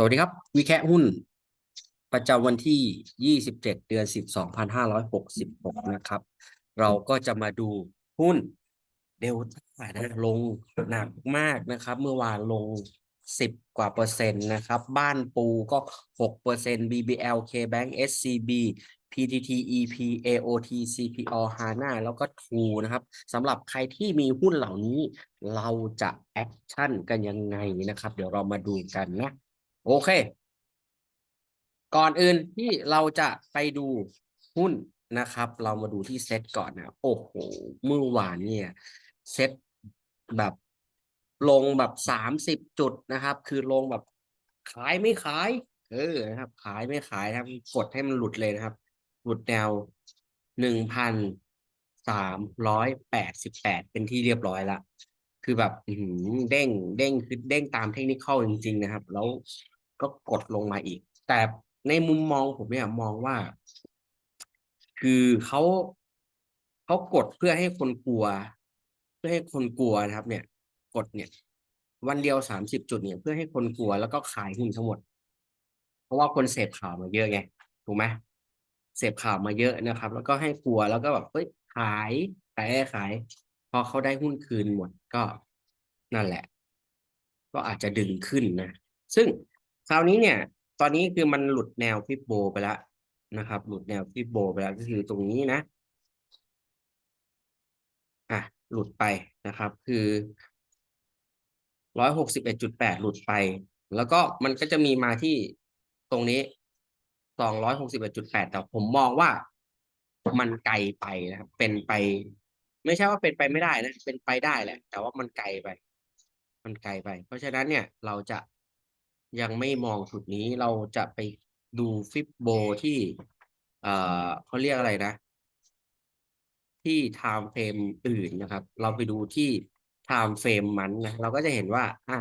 สวัสดีครับ วิแคะหุ้น ประจำวันที่ 27 เดือน 10 2566 นะครับ เราก็จะมาดูหุ้นเดลต้านะลงหนักมากนะครับ เมื่อวานลง 10 กว่าเปอร์เซ็นต์นะครับ บ้านปูก็6เปอร์เซ็นต์ BBL KBank SCB PTT EP AOT CPO HANA แล้วก็ True นะครับสำหรับใครที่มีหุ้นเหล่านี้ เราจะแอคชั่นกันยังไงนะครับ เดี๋ยวเรามาดูกันนะ โอเค ก่อนอื่นที่เราจะไปดูหุ้นนะครับ เรามาดูที่เซ็ตก่อนนะ โอ้โหเมื่อวานเนี่ยเซ็ตแบบลงแบบสามสิบจุดนะครับ คือลงแบบขายไม่ขาย เออนะครับ ขายไม่ขายครับกดให้มันหลุดเลยนะครับ หลุดแนวหนึ่งพันสามร้อยแปดสิบแปดเป็นที่เรียบร้อยละคือแบบเด้งเด้งคือเด้งตามเทคนิคอลจริง ๆ นะครับ แล้ว ก็กดลงมาอีก แต่ในมุมมองผมเนี่ยมองว่า คือเขาเขากดเพื่อให้คนกลัว เพื่อให้คนกลัวนะครับ เนี่ย กดเนี่ย วันเดียวสามสิบจุดเนี่ย เพื่อให้คนกลัวแล้วก็ขายหุ้นทั้งหมด เพราะว่าคนเสพข่าวมาเยอะไงถูกไหมเสพข่าวมาเยอะนะครับ แล้วก็ให้กลัวแล้วก็แบบเฮ้ยขายขายขายพอเขาได้หุ้นคืนหมดก็นั่นแหละ ก็อาจจะดึงขึ้นนะ ซึ่ง คราวนี้เนี่ย ตอนนี้คือมันหลุดแนวฟิบโบไปแล้วนะครับ หลุดแนวฟิบโบไปแล้วก็คือตรงนี้นะอะหลุดไปนะครับ คือร้อยหกสิบเอ็ดจุดแปดหลุดไป แล้วก็มันก็จะมีมาที่ตรงนี้สองร้อยหกสิบเอ็ดจุดแปดแต่ผมมองว่ามันไกลไปนะครับ เป็นไป ไม่ใช่ว่าเป็นไปไม่ได้นะ เป็นไปได้แหละ แต่ว่ามันไกลไป มันไกลไป เพราะฉะนั้นเนี่ยเราจะ ยังไม่มองจุดนี้เราจะไปดูฟิบโบที่เอ่อเขาเรียกอะไรนะ ที่ time frame อื่นนะครับ เราไปดูที่ time frame มันนะเราก็จะเห็นว่าอะ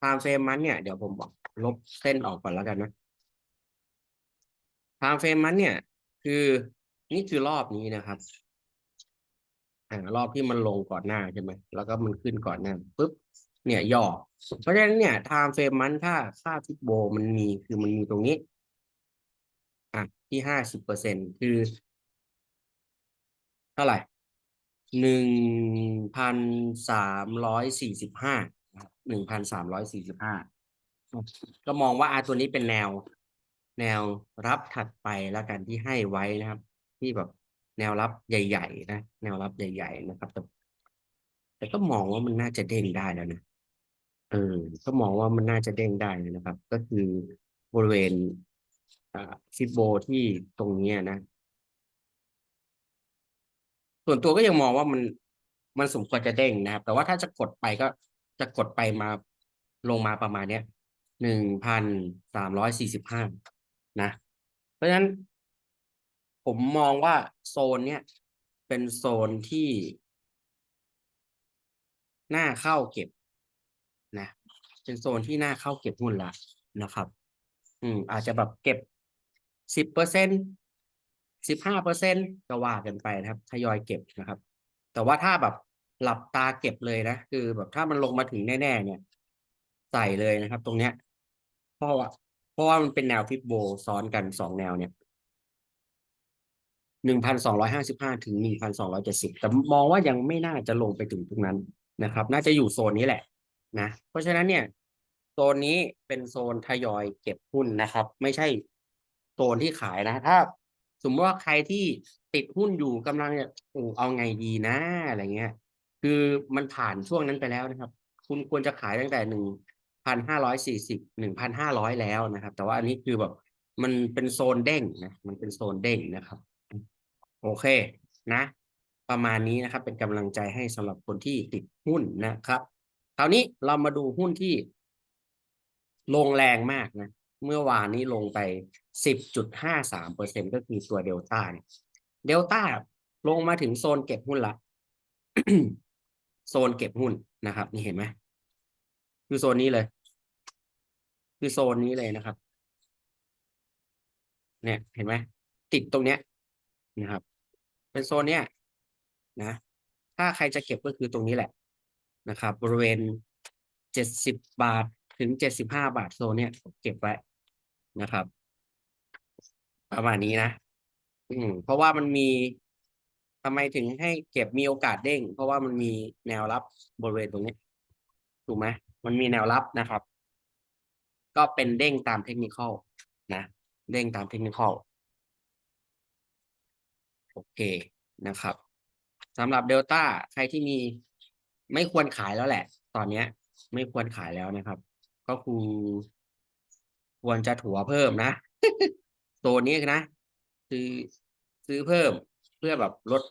time frame มันเนี่ยเดี๋ยวผมบอกลบเส้นออกก่อนแล้วกันนะ time frame มันเนี่ย คือนี่คือรอบนี้นะครับอ่ารอบที่มันลงก่อนหน้าใช่ไหมแล้วก็มันขึ้นก่อนหน้าปุ๊บ เนี่ยย่อ เพราะฉะนั้นเนี่ย time frame มันถ้าค่าฟิบโบมันมีคือมันมีตรงนี้ อะ ที่ห้าสิบเปอร์เซ็นคือ เท่าไหร่หนึ่งพันสามร้อยสี่สิบห้าหนึ่งพันสามร้อยสี่สิบห้าก็มองว่าอาตัวนี้เป็นแนว แนวรับถัดไปแล้วกันที่ให้ไว้นะครับ ที่แบบแนวรับใหญ่ ๆ นะ แนวรับใหญ่ ๆ นะครับแต่แต่ก็มองว่ามันน่าจะเด้งได้แล้วนะ เออก็มองว่ามันน่าจะเด้งได้นะครับ ก็คือบริเวณอ่าฟิบโบที่ตรงนี้นะ ส่วนตัวก็ยังมองว่ามันมันสมควรจะเด้งนะครับ แต่ว่าถ้าจะกดไปก็จะกดไปมาลงมาประมาณเนี้ยหนึ่งพันสามร้อยสี่สิบห้านะ เพราะฉะนั้น ผมมองว่าโซนเนี้ยเป็นโซนที่ น่าเข้าเก็บ นะเป็นโซนที่น่าเข้าเก็บหุ้นละนะครับ อืม อาจจะแบบเก็บสิบเปอร์เซ็นสิบห้าเปอร์เซ็นก็ว่ากันไปนะครับทยอยเก็บนะครับ แต่ว่าถ้าแบบหลับตาเก็บเลยนะคือ แบบถ้ามันลงมาถึงแน่ ๆ เนี่ย ใส่เลยนะครับ ตรงเนี้ย เพราะว่าเพราะว่ามันเป็นแนวฟิบโบซ้อนกันสองแนวเนี่ยหนึ่งพันสองร้อยห้าสิบห้าถึงหนึ่งพันสองร้อยเจ็ดสิบแต่มองว่ายังไม่น่าจะลงไปถึงตรงนั้นนะครับ น่าจะอยู่โซนนี้แหละ นะเพราะฉะนั้นเนี่ยโซนนี้เป็นโซนทยอยเก็บหุ้นนะครับ ไม่ใช่โซนที่ขายนะ ถ้า สมมติว่าใครที่ติดหุ้นอยู่กำลังจะโอ้เอาไงดีนะอะไรเงี้ย คือมันผ่านช่วงนั้นไปแล้วนะครับ คุณควรจะขายตั้งแต่หนึ่งพันห้าร้อยสี่สิบหนึ่งพันห้าร้อยแล้วนะครับ แต่ว่าอันนี้คือแบบมันเป็นโซนเด้งนะมันเป็นโซนเด้งนะครับ โอเคนะ ประมาณนี้นะครับ เป็นกำลังใจให้สำหรับคนที่ติดหุ้นนะครับ คราวนี้เรามาดูหุ้นที่ ลงแรงมากนะ เมื่อวานนี้ลงไปสิบจุดห้าสามเปอร์เซ็นก็คือตัวเดลต้าเนี่ยเดลต้าลงมาถึงโซนเก็บหุ้นละโซนเก็บหุ้นนะครับ นี่เห็นไหมคือโซนนี้เลย คือโซนนี้เลยนะครับ เนี่ยเห็นไหมติดตรงเนี้ยนะครับ เป็นโซนเนี้ยนะ ถ้าใครจะเก็บก็คือตรงนี้แหละ นะครับ บริเวณเจ็ดสิบบาทถึงเจ็ดสิบห้าบาทโซนเนี่ยเก็บไว้นะครับ ประมาณนี้นะอืมเพราะว่ามันมีทำไมถึงให้เก็บมีโอกาสเด้ง เพราะว่ามันมีแนวรับบริเวณตรงนี้ ถูกไหมมันมีแนวรับนะครับ ก็เป็นเด้งตามเทคนิคอลนะเด้งตามเทคนิคอลโอเคนะครับสำหรับเดลต้าใครที่มี ไม่ควรขายแล้วแหละ ตอนเนี้ย ไม่ควรขายแล้วนะครับ ก็คือควรจะถัวเพิ่มนะตัวนี้นะซื้อซื้อเพิ่มเพื่อแบบลด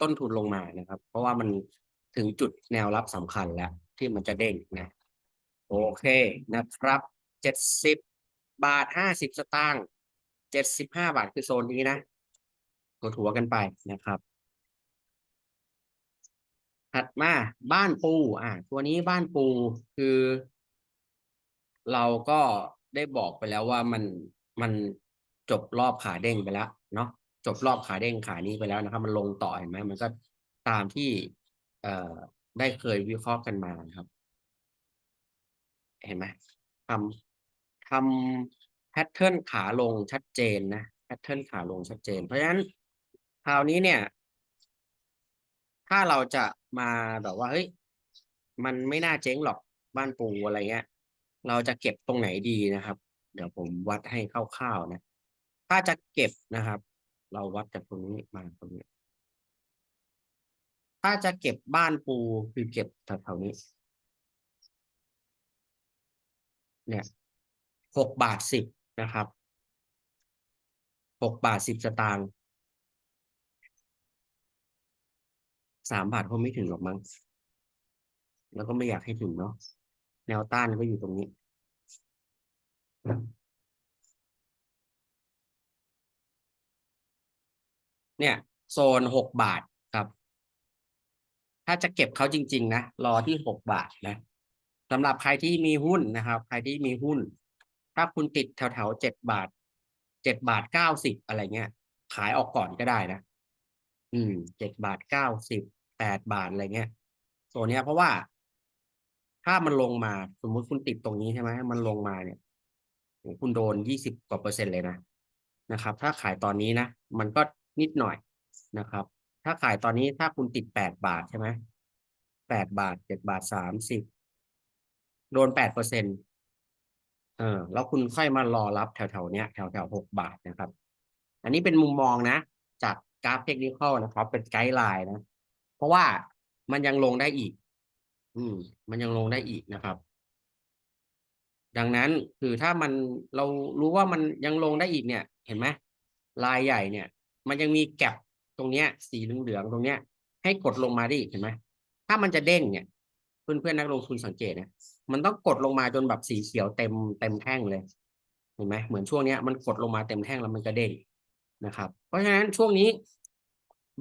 ต้นทุนลงมานะครับ เพราะว่ามันถึงจุดแนวรับสำคัญแล้ว ที่มันจะเด้งนะ โอเคนะครับเจ็ดสิบบาทห้าสิบสตางค์เจ็ดสิบห้าบาทคือโซนนี้นะกดหัวกันไปนะครับ ถัดมาบ้านปู อ่า ตัวนี้บ้านปูคือ เราก็ได้บอกไปแล้วว่ามันมันจบรอบขาเด้งไปแล้ว เนาะจบรอบขาเด้งขานี้ไปแล้วนะครับ มันลงต่อเห็นไหมมันก็ตามที่ เอ่อได้เคยวิเคราะห์กันมานครับ เห็นไหมทำทำแพทเทิร์นขาลงชัดเจนนะแพทเทิร์นขาลงชัดเจน เพราะฉะนั้นคราวนี้เนี่ย ถ้าเราจะมาแบบว่าเฮ้ยมันไม่น่าเจ๊งหรอกบ้านปูอะไรเงี้ย เราจะเก็บตรงไหนดีนะครับ เดี๋ยวผมวัดให้คร่าวๆนะ ถ้าจะเก็บนะครับ เราวัดจากตรงนี้มาตรงนี้ ถ้าจะเก็บบ้านปูคือเก็บแถวๆนี้ เนี่ยหกบาทสิบนะครับหกบาทสิบสตางค์ สามบาทคงไม่ถึงหรอกมั้งแล้วก็ไม่อยากให้ถึงเนาะแนวต้านก็อยู่ตรงนี้ เนี่ย โซนหกบาทครับ ถ้าจะเก็บเขาจริง ๆ นะ รอที่หกบาทนะสำหรับใครที่มีหุ้นนะครับ ใครที่มีหุ้น ถ้าคุณติดแถวๆเจ็ดบาท เจ็ดบาทเก้าสิบอะไรเงี้ย ขายออกก่อนก็ได้นะ อืมเจ็ดบาทเก้าสิบแปดบาทอะไรเงี้ยตัวเนี้ยเพราะว่า ถ้ามันลงมาสมมุติคุณติดตรงนี้ใช่ไหมมันลงมาเนี่ยคุณโดนยี่สิบกว่าเปอร์เซ็นต์เลยนะนะครับ ถ้าขายตอนนี้นะมันก็นิดหน่อยนะครับ ถ้าขายตอนนี้ถ้าคุณติดแปดบาทใช่ไหมแปดบาทเจ็ดบาทสามสิบโดนแปดเปอร์เซ็นต์เออแล้วคุณค่อยมารอรับแถวๆเนี้ยแถวๆหกบาทนะครับ อันนี้เป็นมุมมองนะ จาก กราฟเทคนิคนะครับ เป็นไกด์ไลน์นะ เพราะว่ามันยังลงได้อีก อืม มันยังลงได้อีกนะครับ ดังนั้นคือถ้ามันเรารู้ว่ามันยังลงได้อีกเนี่ย เห็นไหมลายใหญ่เนี่ย มันยังมีแก็บตรงเนี้ย สีเหลืองๆตรงเนี้ย ให้กดลงมาได้อีกเห็นไหมถ้ามันจะเด้งเนี่ยเพื่อนๆนักลงทุนสังเกตนะมันต้องกดลงมาจนแบบสีเขียวเต็มเต็มแท่งเลยเห็นไหมเหมือนช่วงเนี้ยมันกดลงมาเต็มแท่งแล้วมันก็เด้ง นะครับ เพราะฉะนั้นช่วงนี้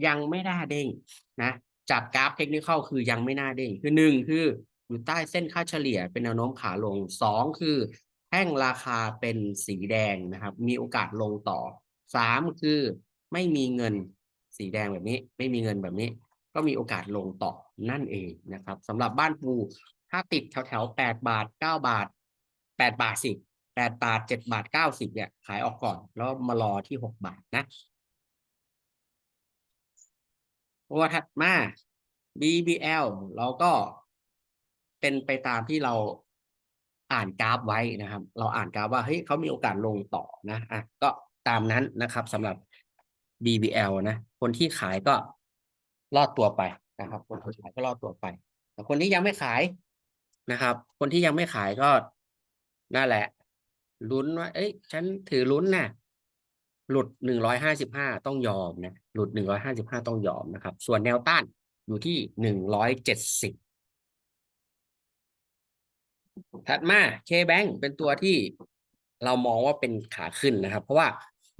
ยังไม่น่าเด้งนะจากกราฟเทคนิคอลคือยังไม่น่าเด้งคือหนึ่งคืออยู่ใต้เส้นค่าเฉลี่ยเป็นแนวโน้มขาลงสองคือแท่งราคาเป็นสีแดงนะครับ มีโอกาสลงต่อสามคือไม่มีเงินสีแดงแบบนี้ ไม่มีเงินแบบนี้ ก็มีโอกาสลงต่อนั่นเองนะครับสำหรับบ้านปูถ้าติดแถวแถวแปดบาทเก้าบาทแปดบาทสิ ดบาทเจ็ดบาทเก้าสิบเนี่ย ขายออกก่อน แล้วมารอที่หกบาทนะตัวถัดมา BBL เราก็เป็นไปตามที่เราอ่านกราฟไว้นะครับ เราอ่านกราฟว่าเฮ้ยเขามีโอกาสลงต่อนะอะก็ตามนั้นนะครับสำหรับ BBL นะ คนที่ขายก็รอดตัวไปนะครับ คนที่ขายก็รอดตัวไป แต่คนที่ยังไม่ขายนะครับ คนที่ยังไม่ขายก็นั่นแหละ ลุ้นว่า เอ้ย ฉันถือลุ้นนะหลุดหนึ่งร้อยห้าสิบห้าต้องยอมนะ หลุดหนึ่งร้อยห้าสิบห้าต้องยอมนะครับ ส่วนแนวต้านอยู่ที่หนึ่งร้อยเจ็ดสิบถัดมา K-Bank เป็นตัวที่เรามองว่าเป็นขาขึ้นนะครับ เพราะว่า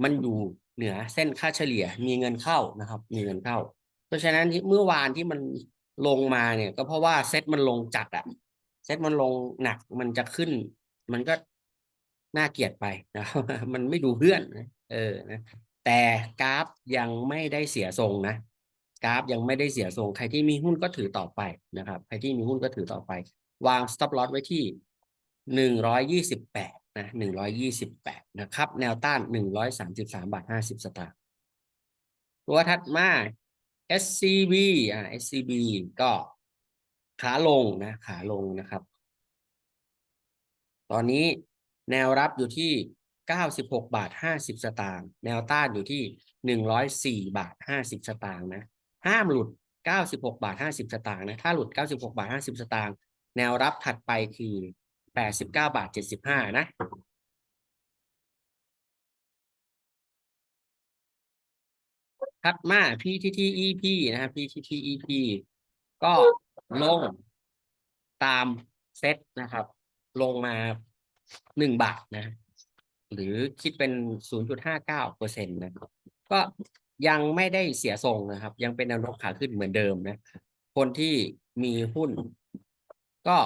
มันอยู่เหนือเส้นค่าเฉลี่ยมีเงินเข้านะครับ มีเงินเข้า เพราะฉะนั้นเมื่อวานที่มันลงมาเนี่ย ก็เพราะว่าเซ็ตมันลงจัดอะเซ็ตมันลงหนักมันจะขึ้น มันก็ น่าเกลียดไปนะมันไม่ดูเพื่อนนะเออนะแต่กราฟยังไม่ได้เสียทรงนะกราฟยังไม่ได้เสียทรง ใครที่มีหุ้นก็ถือต่อไปนะครับ ใครที่มีหุ้นก็ถือต่อไป วาง stop loss ไว้ที่หนึ่งร้อยยี่สิบแปดนะหนึ่งร้อยยี่สิบแปดนะครับ แนวต้านหนึ่งร้อยสามสิบสามบาทห้าสิบสตางค์ตัวถัดมา SCB อ่า SCB ก็ขาลงนะ ขาลงนะครับ ตอนนี้ แนวรับอยู่ที่ 96 บาท 50 สตางค์แนวต้านอยู่ที่ 104 บาท 50 สตางค์นะห้ามหลุด 96 บาท 50 สตางค์นะถ้าหลุด 96 บาท 50 สตางค์แนวรับถัดไปคือ 89 บาท 75 นะถัดมา PTTEP นะครับ PTTEP ก็ลงตามเซตนะครับ ลงมา หนึ่งบาทนะ หรือคิดเป็นศูนย์จุดห้าเก้าเปอร์เซ็นต์นะครับก็ยังไม่ได้เสียทรงนะครับ ยังเป็นแนวโน้มขาขึ้นเหมือนเดิมนะ คนที่มีหุ้น ก็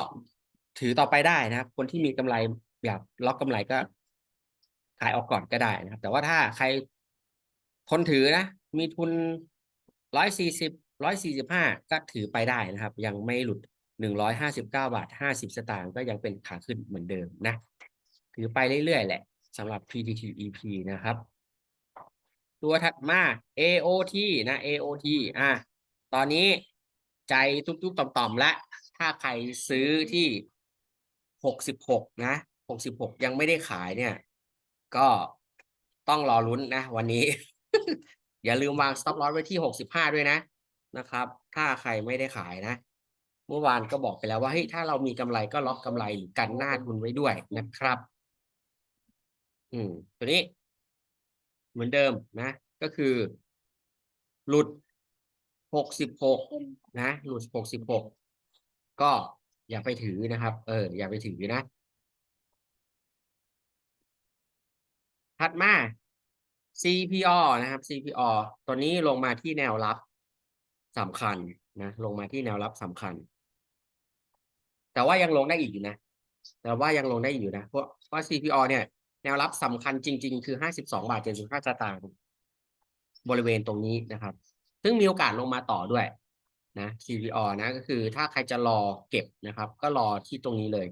ถือต่อไปได้นะครับ คนที่มีกำไรอยากล็อกกำไรก็ขายออกก่อนก็ได้นะครับ แต่ว่าถ้าใครคนถือนะ มีทุนร้อยสี่สิบร้อยสี่สิบห้าก็ถือไปได้นะครับ ยังไม่หลุดหนึ่งร้อยห้าสิบเก้าบาทห้าสิบสตางค์ก็ยังเป็นขาขึ้นเหมือนเดิมนะ ถือไปเรื่อยๆ แหละสำหรับ PTTEP นะครับ ตัวถัดมา AOT นะ AOT อะตอนนี้ใจทุบๆต่อมๆแล้วถ้าใครซื้อที่หกสิบหกนะหกสิบหกยังไม่ได้ขายเนี่ย ก็ต้องรอลุ้นนะ วันนี้ อย่าลืมวาง stop loss ไว้ที่หกสิบห้าด้วยนะนะครับ ถ้าใครไม่ได้ขายนะ เมื่อวานก็บอกไปแล้วว่าเฮ้ยถ้าเรามีกำไรก็ล็อกกำไรหรือกันหน้าทุนไว้ด้วยนะครับ อืมตัวนี้ เหมือนเดิมนะ ก็คือ หลุดหกสิบหกนะ หลุดหกสิบหกก็อย่าไปถือนะครับ เออ อย่าไปถือนะ ถัดมา CPO นะครับ CPO ตัวนี้ลงมาที่แนวรับสำคัญนะ ลงมาที่แนวรับสำคัญ แต่ว่ายังลงได้อีกอยู่นะ แต่ว่ายังลงได้อีกอยู่นะ เพราะเพราะ CPO เนี่ย แนวรับสำคัญจริง ๆ คือห้าสิบสองบาทเจ็ดสิบห้าสตางค์บริเวณตรงนี้นะครับ ซึ่งมีโอกาสลงมาต่อด้วยนะ CPO นะก็คือถ้าใครจะรอเก็บนะครับ ก็รอที่ตรงนี้เลย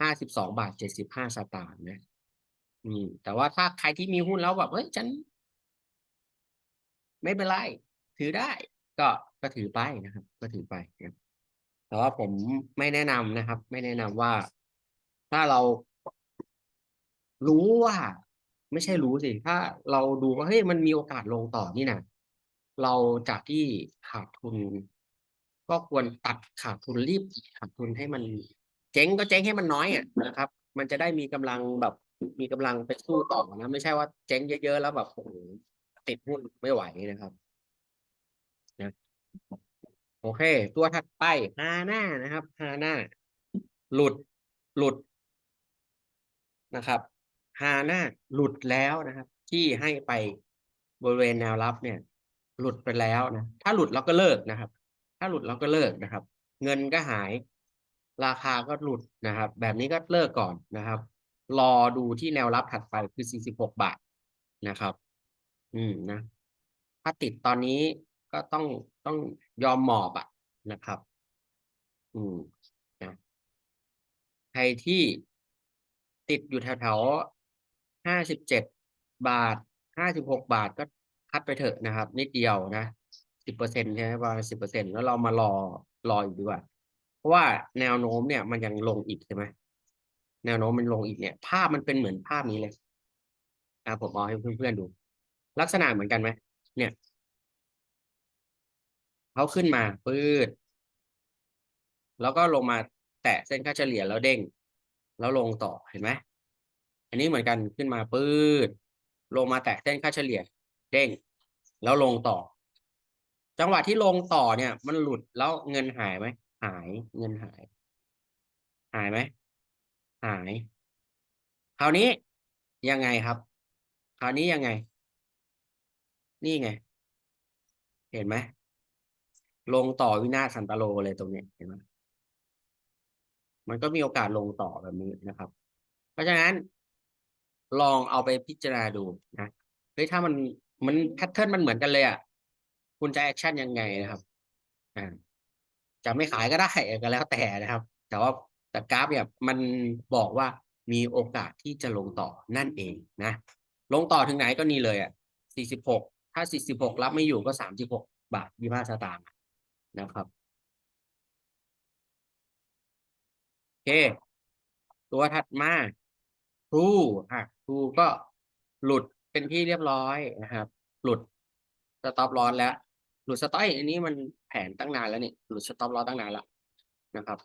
ห้าสิบสองบาทเจ็ดสิบห้าสตางค์นะอืมแต่ว่าถ้าใครที่มีหุ้นแล้วแบบเฮ้ยฉัน ไม่เป็นไร ถือได้ ก็ก็ถือไปนะครับ ก็ถือไปนะครับแต่ว่าผมไม่แนะนำนะครับ ไม่แนะนำว่าถ้าเรา รู้ว่า ไม่ใช่รู้สิถ้าเราดูว่าเฮ้ยมันมีโอกาสลงต่อนี่นะเราจากที่ขาดทุน ก็ควรตัดขาดทุนรีบขาดทุนให้มัน เจ๊งก็เจ๊งให้มันน้อยอะนะครับ มันจะได้มีกำลังแบบมีกำลังไปสู้ต่อนะไม่ใช่ว่าเจ๊งเยอะๆแล้วแบบโอ้โหติดหุ้นไม่ไหวนะครับนะโอเค ตัวถัดไปฮาน่านะครับฮาน่าหลุดหลุดนะครับ ฮาน่าหลุดแล้วนะครับ ที่ให้ไปบริเวณแนวรับเนี่ย หลุดไปแล้วนะ ถ้าหลุดเราก็เลิกนะครับ ถ้าหลุดเราก็เลิกนะครับ เงินก็หาย ราคาก็หลุดนะครับ แบบนี้ก็เลิกก่อนนะครับ รอดูที่แนวรับถัดไปคือ 46 บาทนะครับ อืมนะ ถ้าติดตอนนี้ก็ต้องต้องยอมหมอบอะนะครับ อืมนะใครที่ติดอยู่แถว ห้าสิบเจ็ดบาทห้าสิบหกบาทก็คัดไปเถอะนะครับ นิดเดียวนะสิบเปอร์เซ็นต์ใช่ไหมประมาณสิบเปอร์เซ็นต์แล้วเรามารอรออยู่ดีกว่า เพราะว่าแนวโน้มเนี่ยมันยังลงอีกใช่ไหมแนวโน้มมันลงอีกเนี่ย ภาพมันเป็นเหมือนภาพนี้เลยอะผมเอาให้เพื่อนๆดู ลักษณะเหมือนกันไหมเนี่ยเขาขึ้นมาปืดแล้วก็ลงมาแตะเส้นค่าเฉลี่ยแล้วเด้ง แล้วลงต่อเห็นไหม อันนี้เหมือนกันขึ้นมาปืดลงมาแตะเส้นค่าเฉลี่ย เด้ง แล้วลงต่อ จังหวะที่ลงต่อเนี่ย มันหลุดแล้วเงินหายไหมหายเงินหาย หายไหมหาย คราวนี้ยังไงครับ คราวนี้ยังไง นี่ไง เห็นไหมลงต่อวินาศสันตโลเลยตรงนี้เห็นไหมมันก็มีโอกาสลงต่อแบบนี้นะครับ เพราะฉะนั้น ลองเอาไปพิจารณาดูนะเฮ้ยถ้ามันมันแพทเทิร์นมันเหมือนกันเลยอะคุณจะแอคชั่นยังไงนะครับอ่าจะไม่ขายก็ได้ก็แล้วแต่นะครับ แต่ว่าแต่กราฟเนี่ยมันบอกว่ามีโอกาสที่จะลงต่อนั่นเองนะ ลงต่อถึงไหนก็นี่เลยอะสี่สิบหกถ้าสี่สิบหกรับไม่อยู่ก็สามสิบหกบาทยี่ห้าสตางค์นะครับโอเค ตัวถัดมาทรูอะ ทูก็หลุดเป็นที่เรียบร้อยนะครับ หลุดสต็อปลอสแล้ว หลุดสต็อปอันนี้มันแผนตั้งนานแล้วนี่หลุดสต็อปลอสตั้งนานแล้วนะครับ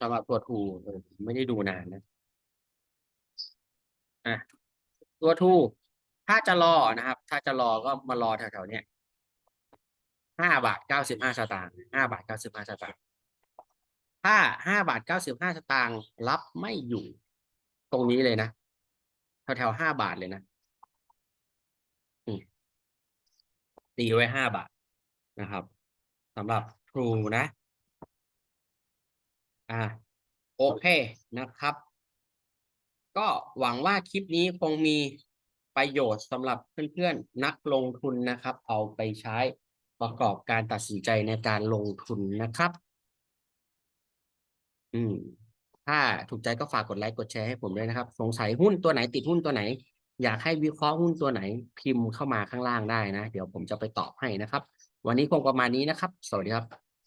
สำหรับตัวทูไม่ได้ดูนานนะอะตัวทูถ้าจะรอนะครับ ถ้าจะรอก็มารอแถวๆเนี้ยห้าบาทเก้าสิบห้าสตางค์ห้าบาทเก้าสิบห้าสตางค์ถ้าห้าบาทเก้าสิบห้าสตางค์รับไม่อยู่ตรงนี้เลยนะ แถวๆห้าบาทเลยนะตีไว้ห้าบาทนะครับสำหรับครูนะ อ่า โอเคนะครับ ก็หวังว่าคลิปนี้คงมีประโยชน์สำหรับเพื่อนๆ นักลงทุนนะครับ เอาไปใช้ประกอบการตัดสินใจในการลงทุนนะครับ อืม ถ้าถูกใจก็ฝากกดไลค์กดแชร์ให้ผมด้วยนะครับ สงสัยหุ้นตัวไหนติดหุ้นตัวไหน อยากให้วิเคราะห์หุ้นตัวไหนพิมพ์เข้ามาข้างล่างได้นะ เดี๋ยวผมจะไปตอบให้นะครับ วันนี้คงประมาณนี้นะครับ สวัสดีครับ